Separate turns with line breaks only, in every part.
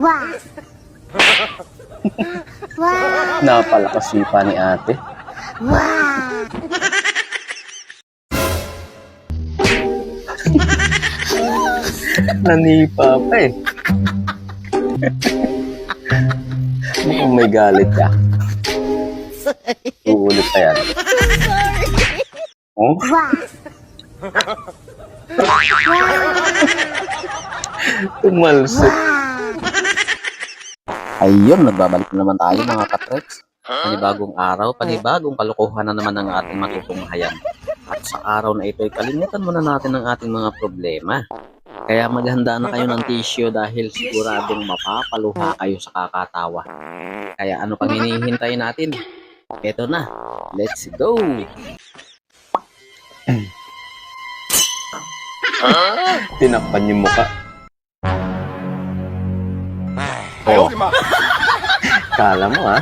Wow! wow!
Napalakasipa ni ate.
Wow!
Nanipa pa eh. Mukhang may galit ka. Uulit pa yan. Oh?
Wow!
Tumalsik. Ayun, nagbabalik na naman tayo mga katreks. Panibagong araw, panibagong kalokohan na naman ang ating matutunghayan. At sa araw na ito, ay kalimutan muna natin ang ating mga problema. Kaya maghanda na kayo ng tissue dahil siguradong mapapaluha kayo sa kakatawa. Kaya ano pang hinihintay natin? Ito na, let's go! Tinakpan yung muka. Oh. Kala mo ha?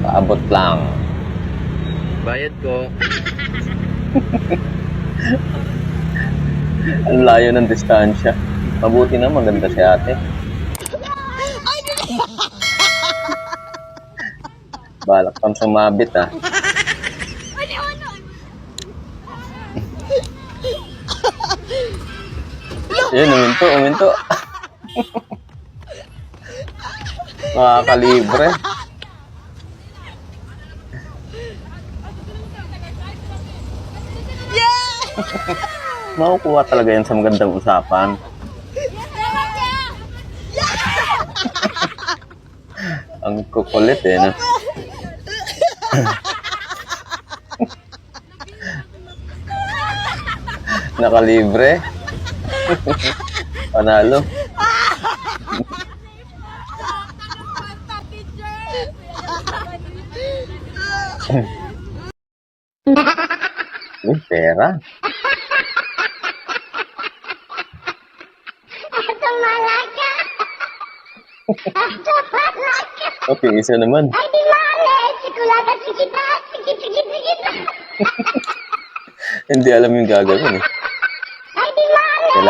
Paabot lang. Bayad ko. Ang layo ng distansya. Mabuti na maganda si ate. Balak pang sumabit ah. Yun, uminto, uminto. Makakalibre. Makukuha talaga yan sa magandang usapan. Ang kukulit eh, no? Nakalibre. Panalo. Uy, pera.
Ito malaka! Ito malaka!
Okay, isa naman.
Ay, di mali! Sikulata, sikita! Sikit, sikit, sikit!
Hindi alam yung gagawin eh.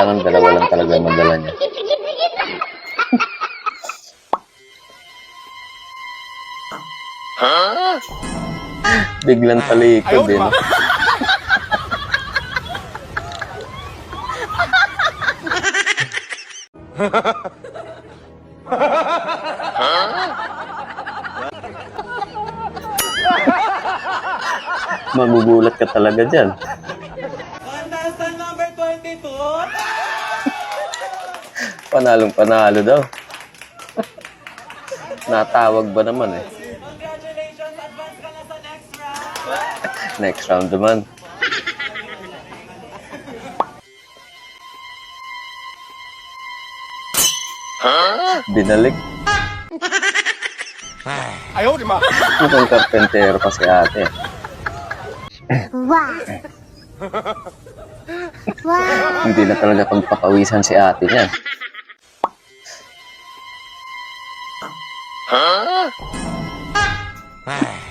Kailangan dalawa lang talaga ang madala niya.
Sikit, sikit!
Biglang talikod eh. no? Magugulat ka talaga dyan. Panalong panalo daw. Natawag ba naman eh?
Next round.
Naman. Binalik.
Ayaw, di ma.
Mukhang karpentero pa si ate.
Wow! Wow!
Hindi na talaga pagpapawisan si ate niya.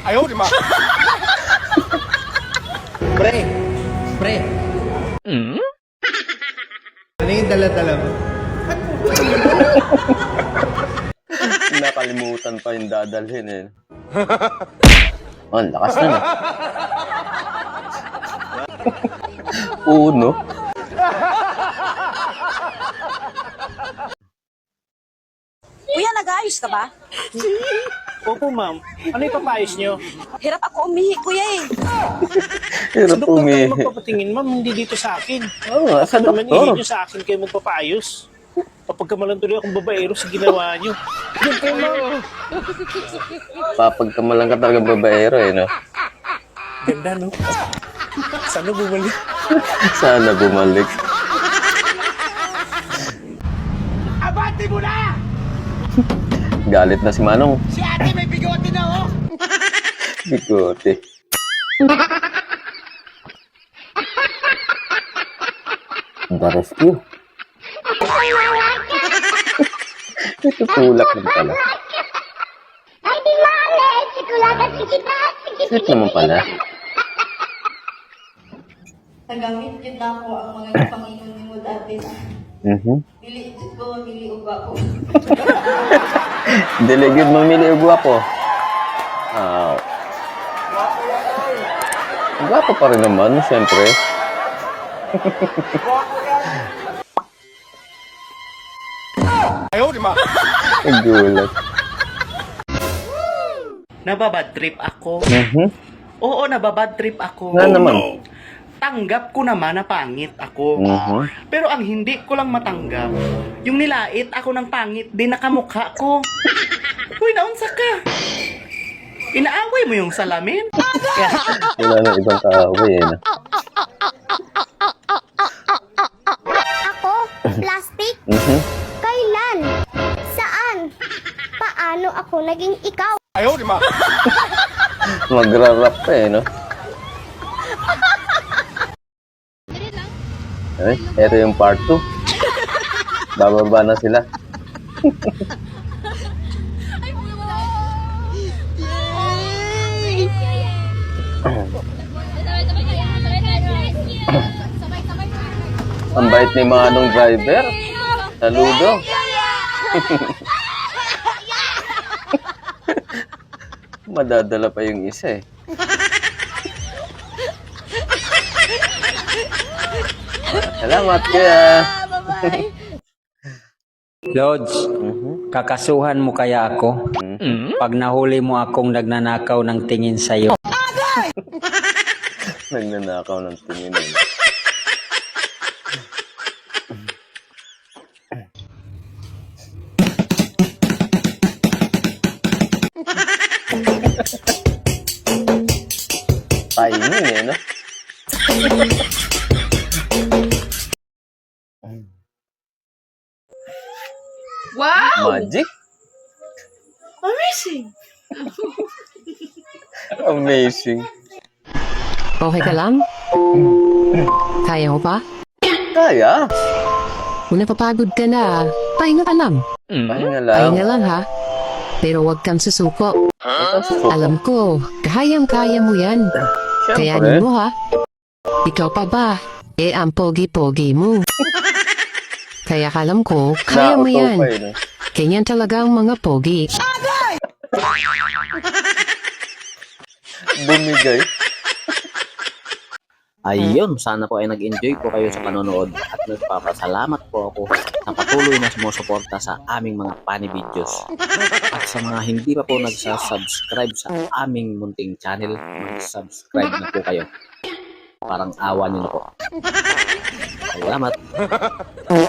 Ayaw, di ma.
Pre! Pre! Ano yung dala-dala mo?
Nakalimutan pa yung dadalhin eh. Oh, ang lakas na na. Uno.
Kuya, nag-aayos ka ba?
Opo, ma'am. Ano ipapayos nyo?
Hirap ako umihi, kuya eh.
Hirap
Sa doktor kayo
umihi.
magpapatingin, ma'am. Hindi dito sa akin.
Oo nga, sa
Naman ihi
doktor.
nyo sa akin kayo magpapaayos. Kapag kamalan tuloy akong babaero sa ginawa nyo. Yan kayo, ma'am.
Papagkamalan ka talaga babaero eh, no?
Ganda, no? Sana bumalik.
Sana bumalik.
Abante mo na!
Galit na si Manong.
Si ate may bigote na, oh!
Bigote. The rescue. Ito tulak din pala.
Ay, di mali! Sikulata, sikita! Sikit,
Sweet naman pala.
Nagamit na ako ang mga ipangingon mo dati na
Mhm.
dili ko dili uga ko.
Dili gyud mamili og gwapo. Ah. Gwapo pa rin naman, siyempre. Ayaw, di ma. Gulat.
Nababad trip ako.
Mhm.
Oo, nababad trip ako.
Nga naman.
Tanggap ko naman na pangit ako.
Mhm.
Pero ang hindi ko lang matanggap, yung nilait ako ng pangit din nakamukha ko. Uy, naunsa ka? Inaaway mo yung salamin?
Wala na ibang kaaway eh.
Ako? Plastic?
Mhm.
Kailan? Saan? Paano ako naging ikaw?
Magra-rap pa eh, no? Ay, eto yung part 2. Bababa na sila. Ang bait ni Manong driver. Saludo. Madadala pa yung isa eh. Salamat kuya.
Lods, kakasuhan mo kaya ako? Pag nahuli mo akong nagnanakaw ng tingin sa'yo.
Nagnanakaw ng tingin eh. Timing eh, no?
Wow!
Magic?
Amazing!
Amazing.
Okay ka lang? Kaya mo pa?
Kaya?
Kung napapagod ka na, pahinga ka lang.
Pahinga lang.
Pahinga lang ha. Pero huwag kang susuko. Alam ko, kayang-kaya mo yan. Kayanin mo ha. Ikaw pa ba? Eh, ang pogi-pogi mo. Kaya alam ko, kaya mo yan.
eh?
Ganyan talaga ang mga pogi.
Bumigay.
Ayun, sana po ay nag-enjoy po kayo sa panonood at nagpapasalamat po ako sa patuloy na sumusuporta sa aming mga funny videos. At sa mga hindi pa po nagsasubscribe sa aming munting channel, mag-subscribe na po kayo. Parang awa niyo na po. Salamat.